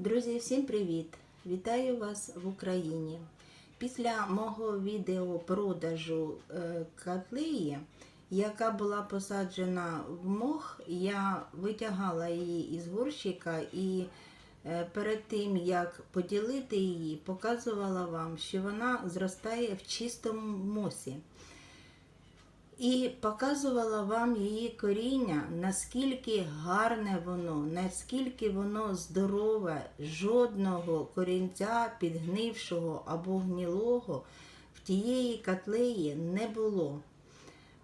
Друзі, всім привіт! Вітаю вас в Україні. Після мого відео продажу е, котлеї, яка була посаджена в мох, я витягала її із горщика і е, перед тим як поділити її, показувала вам, що вона зростає в чистому мосі. І показувала вам її коріння, наскільки гарне воно, наскільки воно здорове, жодного корінця підгнившого або гнілого в тієї котлеї не було.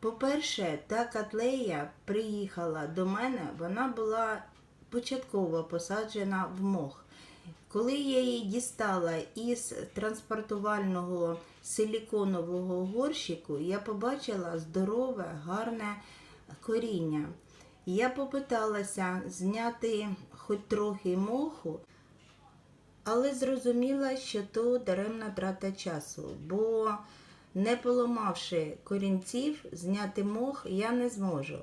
По-перше, та котлея приїхала до мене, вона була початково посаджена в мох. Коли я її дістала із транспортувального силіконового горщику, я побачила здорове, гарне коріння. Я попиталася зняти хоч трохи моху, але зрозуміла, що то даремна трата часу, бо не поламавши корінців, зняти мох я не зможу.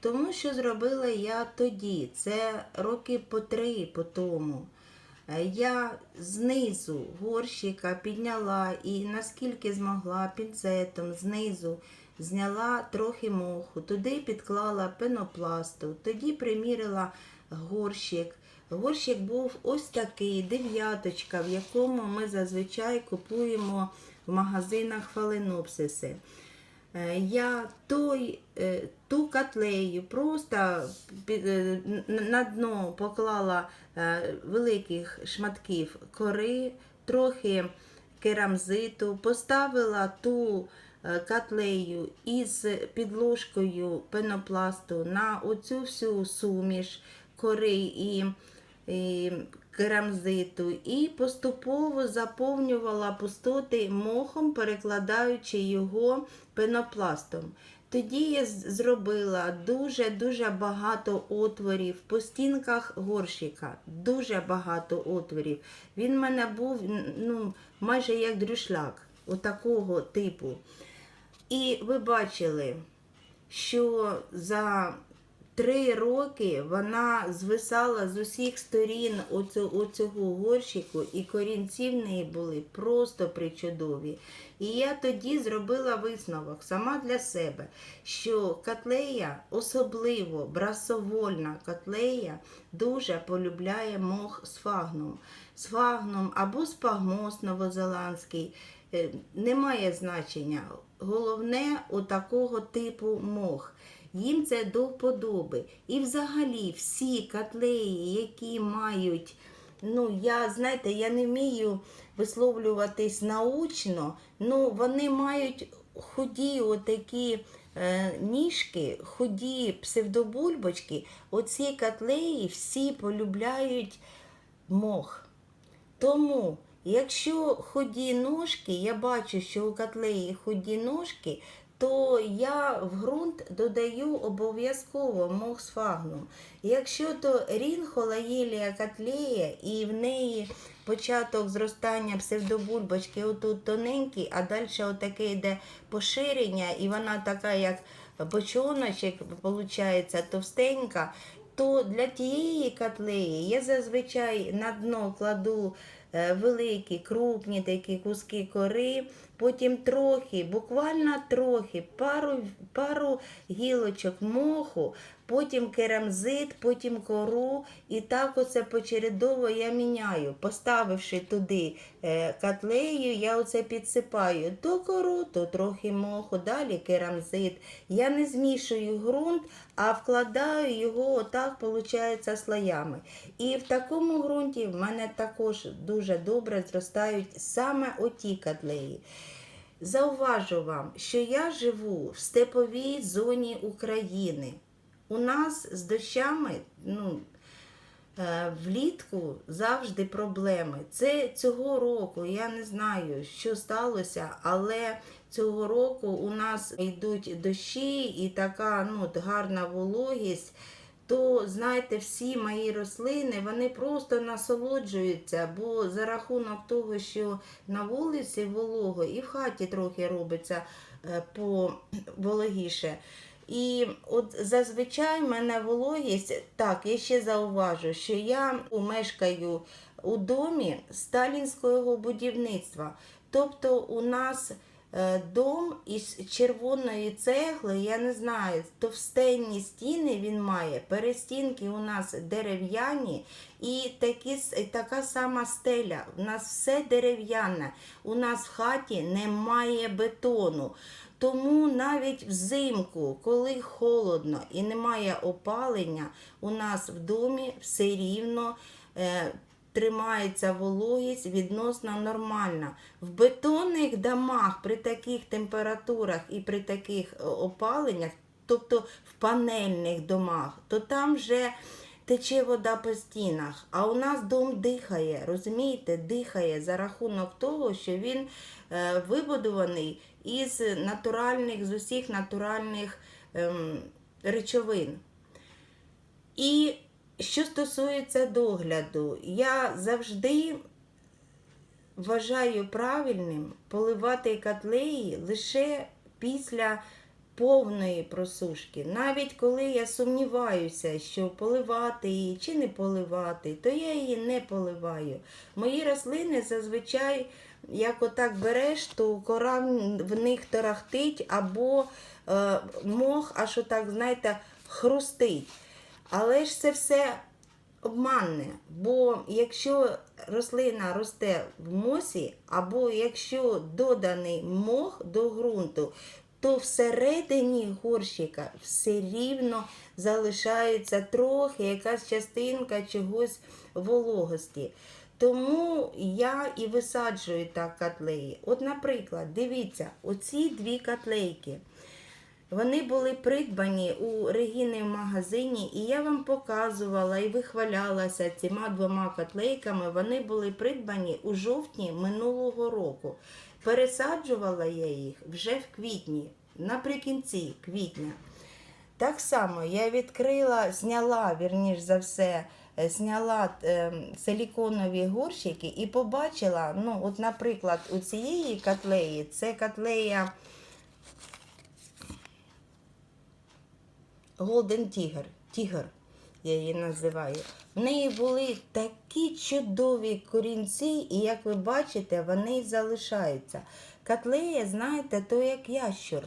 Тому що зробила я тоді, це роки по три по тому. Е, Я знизу горщика підняла і наскільки змогла пінцетом знизу зняла трохи моху, туди підклала пенопласту, тоді примірила горщик. Горщик був ось такий, дев'яточка, в якому ми зазвичай купуємо в магазинах фаленопсиси. Е, Я той, е, ту котлею просто е, на дно поклала великих шматків кори, трохи керамзиту, поставила ту котлею із підложкою пенопласту на оцю всю суміш кори і керамзиту і поступово заповнювала пустоти мохом, перекладаючи його пенопластом. Тоді я зробила дуже-дуже багато отворів по стінках горщика. Дуже багато отворів. Він в мене був ну, майже як дрюшляк, отакого типу. І ви бачили, що за три роки вона звисала з усіх сторін оцю- оцього горщику, і корінці в неї були просто причудові. І я тоді зробила висновок сама для себе, що котлея, особливо брасовольна котлея, дуже полюбляє мох сфагнум. Сфагнум або спагмос новозеландський. Е, Немає значення. Головне у такого типу мох. Їм це до вподоби. І взагалі всі котлеї, які мають, ну я знаєте, я не вмію висловлюватись научно, ну вони мають худі отакі е, ніжки, худі псевдобульбочки. Оці котлеї всі полюбляють мох. Тому, якщо ході ножки, я бачу, що у котлеї ході ножки, то я в ґрунт додаю обов'язково мох з фагном. Якщо то рінхолаєлія котлея і в неї початок зростання псевдобульбочки отут тоненький, а далі отаке йде поширення, і вона така, як бочоночок, виходить, товстенька, то для тієї котлеї я зазвичай на дно кладу е, великі, крупні такі куски кори, потім трохи, буквально трохи, пару, пару гілочок моху, потім керамзит, потім кору. І так оце почередово я міняю. Поставивши туди е, котлею, я оце підсипаю то кору, то трохи моху, далі керамзит. Я не змішую ґрунт, а вкладаю його отак, виходить, слоями. І в такому ґрунті в мене також дуже добре зростають саме оті котлеї. Зауважу вам, що я живу в степовій зоні України. У нас з дощами ну, е, влітку завжди проблеми. Це цього року, я не знаю, що сталося, але цього року у нас йдуть дощі і така ну, гарна вологість. То, знаєте, всі мої рослини вони просто насолоджуються, бо за рахунок того, що на вулиці волого і в хаті трохи робиться е, по вологіше. І от зазвичай в мене вологість, так, я ще зауважу, що я мешкаю у домі сталінського будівництва. Тобто у нас дом із червоної цегли, я не знаю, товстенні стіни він має, перестінки у нас дерев'яні і такі, така сама стеля. У нас все дерев'яне. У нас в хаті немає бетону. Тому навіть взимку, коли холодно і немає опалення, у нас в домі все рівно е, тримається вологість відносно нормальна. В бетонних домах при таких температурах і при таких е, опаленнях, тобто в панельних домах, то там вже тече вода по стінах. А у нас дом дихає, розумієте, дихає за рахунок того, що він е, вибудований із натуральних, з усіх натуральних ем, речовин. І що стосується догляду, я завжди вважаю правильним поливати котлеї лише після повної просушки. Навіть коли я сумніваюся, що поливати її чи не поливати, то я її не поливаю. Мої рослини зазвичай, як отак береш, то кора в них тарахтить або е, мох, аж отак, знаєте, хрустить. Але ж це все обманне. Бо якщо рослина росте в мосі, або якщо доданий мох до ґрунту, то всередині горщика все рівно залишається трохи якась частинка чогось вологості. Тому я і висаджую так котлеї. От, наприклад, дивіться, оці дві котлейки. Вони були придбані у Регіни в магазині, і я вам показувала і вихвалялася цими двома котлейками. Вони були придбані у жовтні минулого року. Пересаджувала я їх вже в квітні, наприкінці квітня. Так само я відкрила, зняла, вірніш за все, е, зняла е, силіконові горщики і побачила, ну, от, наприклад, у цієї котлеї, це котлея Голден Тігр, Тігр, я її називаю. В неї були такі чудові корінці, і як ви бачите, вони залишаються. Котлея, знаєте, то як ящур.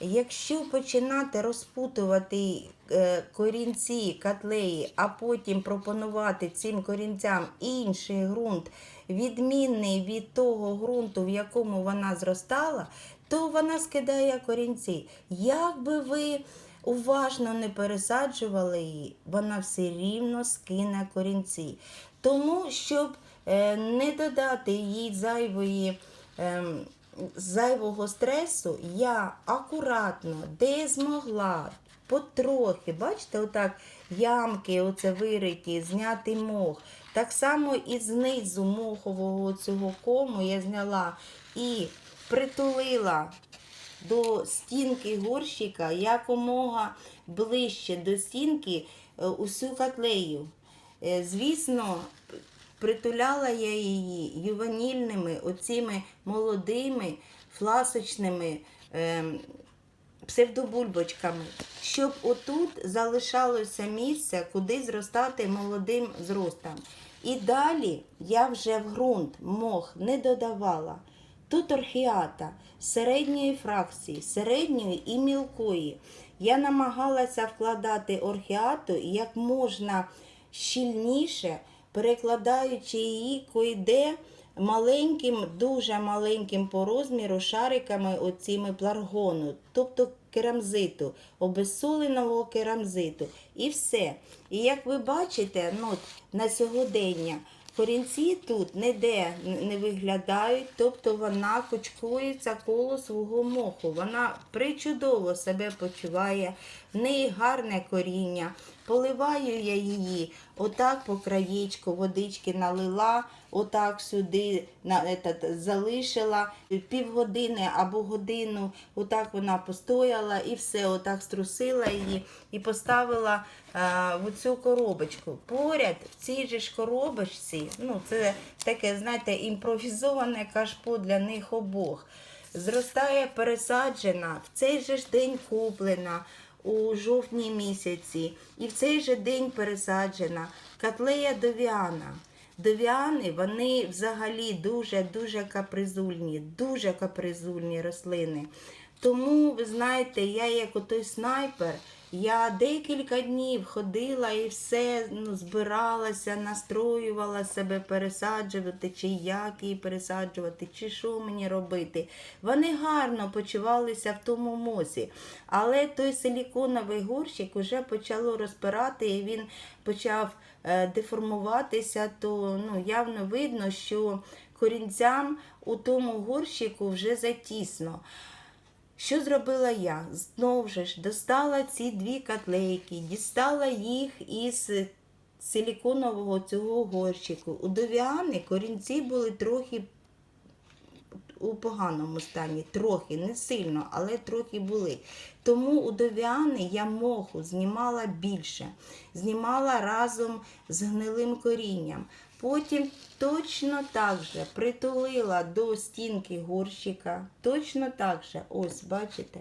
Якщо починати розпутувати е, корінці котлеї, а потім пропонувати цим корінцям інший ґрунт, відмінний від того ґрунту, в якому вона зростала, то вона скидає корінці. Як би ви уважно не пересаджували її, вона все рівно скине корінці. Тому, щоб е, не додати їй зайвої. ем, зайвого стресу я акуратно, де змогла, потрохи, бачите, отак ямки оце вириті, знятий мох. Так само і знизу мохового цього кому я зняла і притулила до стінки горщика якомога ближче до стінки е, усю котлею. Е, Звісно, притуляла я її юванільними, оціми молодими фласочними ем, псевдобульбочками, щоб отут залишалося місце, куди зростати молодим зростом. І далі я вже в ґрунт мох не додавала. Тут орхіата середньої фракції, середньої і мілкої. Я намагалася вкладати орхіату як можна щільніше, перекладаючи її койде маленьким, дуже маленьким по розміру шариками оціми пларгону, тобто керамзиту, обезсоленого керамзиту. І все. І як ви бачите, ну, на сьогодення корінці тут ніде не виглядають, тобто вона кучкується коло свого моху. Вона причудово себе почуває, в неї гарне коріння. Поливаю я її отак по краєчку, водички налила, отак сюди на, этот, залишила півгодини або годину, отак вона постояла і все, отак струсила її і поставила е, в цю коробочку. Поряд в цій же ж коробочці, ну це таке, знаєте, імпровізоване кашпо для них обох. Зростає пересаджена, в цей же ж день куплена. У жовтні місяці, і в цей же день пересаджена котлея довіана. Довіани вони взагалі дуже-дуже капризульні, дуже капризульні рослини. Тому, ви знаєте, я як отой снайпер, я декілька днів ходила і все ну, збиралася, настроювала себе пересаджувати, чи як її пересаджувати, чи що мені робити. Вони гарно почувалися в тому мосі. Але той силіконовий горщик вже почало розпирати, і він почав е, деформуватися, то ну, явно видно, що корінцям у тому горщику вже затісно. Що зробила я? Знову ж достала ці дві котлейки, дістала їх із силіконового цього горщику. У довіани корінці були трохи у поганому стані, трохи, не сильно, але трохи були. Тому у довіани я моху знімала більше, знімала разом з гнилим корінням. Потім точно так же притулила до стінки горщика. Точно так же, ось, бачите,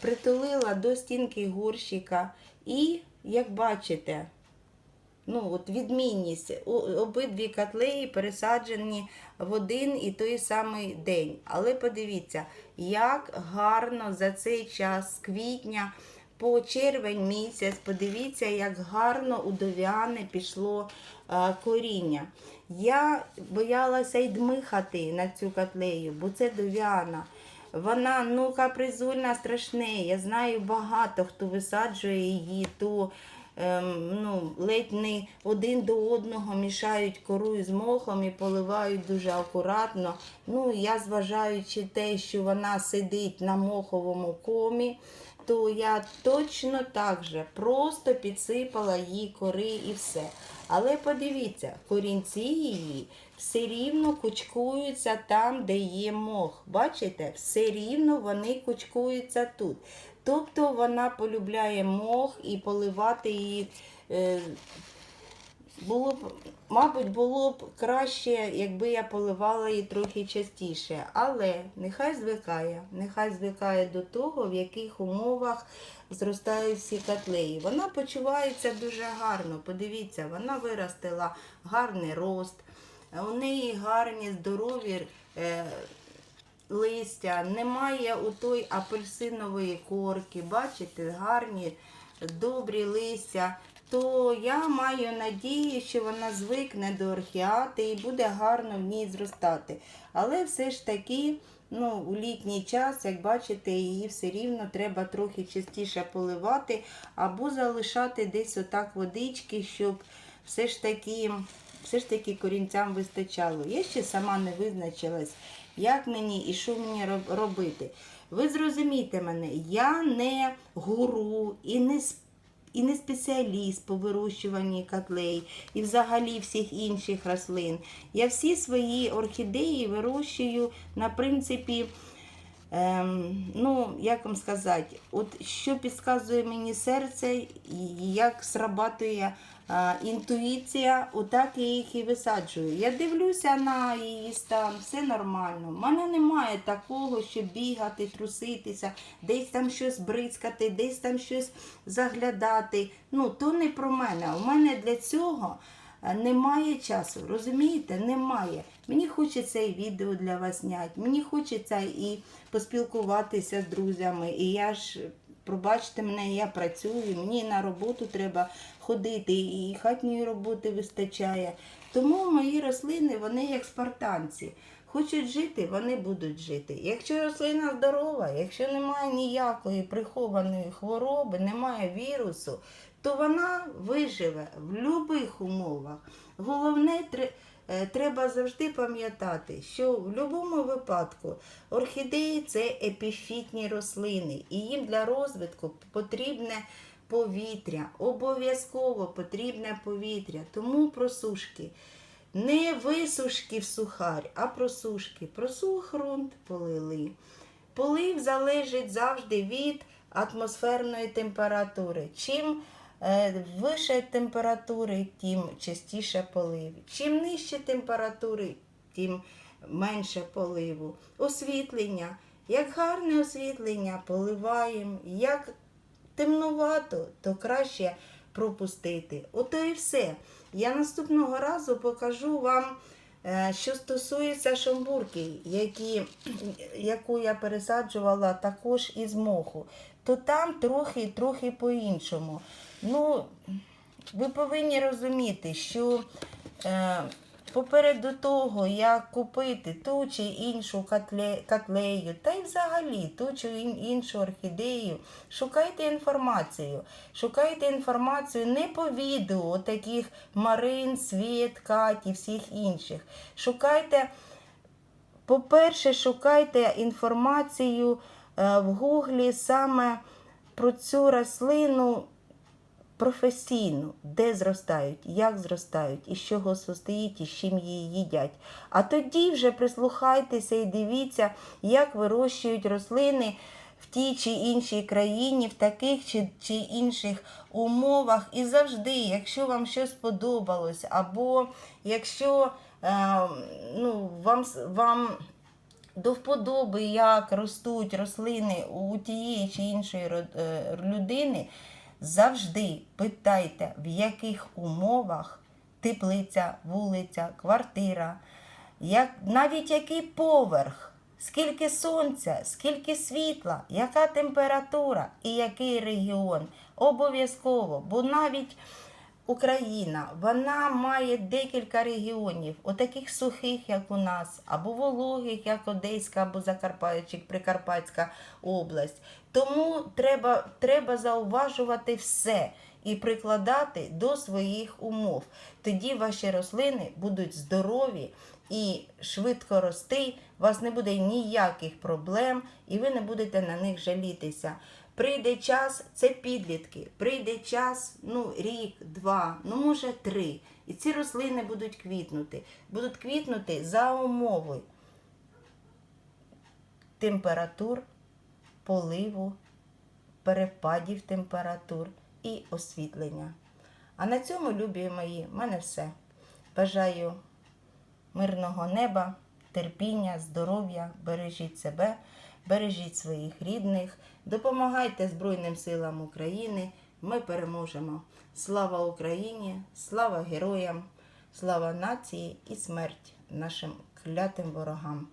притулила до стінки горщика і, як бачите, ну, от відмінність. Обидві котлеї пересаджені в один і той самий день. Але подивіться, як гарно за цей час з квітня по червень місяць, подивіться, як гарно у дов'яни пішло е, коріння. Я боялася й дмихати на цю котлею, бо це дов'яна. Вона ну капризульна, страшне. Я знаю багато хто висаджує її, то ну, ледь не один до одного мішають кору з мохом і поливають дуже акуратно. Ну, я зважаючи те, що вона сидить на моховому комі, то я точно так же просто підсипала їй кори і все. Але подивіться, корінці її все рівно кучкуються там, де є мох. Бачите, все рівно вони кучкуються тут. Тобто вона полюбляє мох і поливати її. Е, було б, мабуть, було б краще, якби я поливала її трохи частіше. Але нехай звикає, нехай звикає до того, в яких умовах зростають всі котлеї. Вона почувається дуже гарно. Подивіться, вона виростила гарний рост, у неї гарні, здорові. Е, листя, немає у той апельсинової корки, бачите, гарні, добрі листя, то я маю надію, що вона звикне до орхіати і буде гарно в ній зростати. Але все ж таки, ну, у літній час, як бачите, її все рівно треба трохи частіше поливати або залишати десь отак водички, щоб все ж таки. Все ж таки корінцям вистачало. Я ще сама не визначилась, як мені і що мені робити. Ви зрозумійте мене, я не гуру і не і не спеціаліст по вирощуванні котлей і взагалі всіх інших рослин. Я всі свої орхідеї вирощую на принципі. Ем, ну, як вам сказати, от що підказує мені серце, як срабатує інтуїція, отак я їх і висаджую. Я дивлюся на її стан, все нормально. У мене немає такого, щоб бігати, труситися, десь там щось бризкати, десь там щось заглядати. Ну, то не про мене. У мене для цього е, немає часу, розумієте? Немає. Мені хочеться і відео для вас зняти, мені хочеться і поспілкуватися з друзями. І я ж, пробачте мене, я працюю, мені на роботу треба ходити, і хатньої роботи вистачає. Тому мої рослини, вони як спартанці. Хочуть жити, вони будуть жити. Якщо рослина здорова, якщо немає ніякої прихованої хвороби, немає вірусу, то вона виживе в будь-яких умовах. Головне, треба завжди пам'ятати, що в будь-якому випадку орхідеї це епіфітні рослини, і їм для розвитку потрібне повітря. Обов'язково потрібне повітря. Тому просушки. Не висушки в сухарь, а просушки. Просух ґрунт полили. Полив залежить завжди від атмосферної температури. Чим е, вище температури, тим частіше полив. Чим нижче температури, тим менше поливу. Освітлення. Як гарне освітлення, поливаємо. Як темнувато, то краще пропустити. Ото і все. Я наступного разу покажу вам, е, що стосується шамбурки, які, яку я пересаджувала також із моху. То там трохи трохи по-іншому. Ну, ви повинні розуміти, що е, попереду того, як купити ту чи іншу котле, котлею, та й взагалі ту чи ін- іншу орхідею, шукайте інформацію. Шукайте інформацію не по відео таких Марин, Світ, Каті, всіх інших. Шукайте, по-перше, шукайте інформацію е, в Гуглі саме про цю рослину професійну, де зростають, як зростають, із чого состоїть, і з чим її їдять. А тоді вже прислухайтеся і дивіться, як вирощують рослини в тій чи іншій країні, в таких чи, чи інших умовах. І завжди, якщо вам щось сподобалось, або якщо е, ну, вам, вам до вподоби, як ростуть рослини у тієї чи іншої е, людини, завжди питайте, в яких умовах теплиця, вулиця, квартира, як, навіть який поверх, скільки сонця, скільки світла, яка температура і який регіон. Обов'язково, бо навіть Україна, вона має декілька регіонів, отаких сухих, як у нас, або вологих, як Одеська, або Закарпаття, Прикарпатська область. Тому треба, треба зауважувати все і прикладати до своїх умов. Тоді ваші рослини будуть здорові і швидко рости, у вас не буде ніяких проблем, і ви не будете на них жалітися. Прийде час, це підлітки. Прийде час, ну, рік, два, ну може три. І ці рослини будуть квітнути. Будуть квітнути за умови температур, поливу, перепадів температур і освітлення. А на цьому, любі мої, в мене все. Бажаю мирного неба, терпіння, здоров'я, бережіть себе, бережіть своїх рідних, допомагайте Збройним силам України. Ми переможемо. Слава Україні, слава героям, слава нації і смерть нашим клятим ворогам.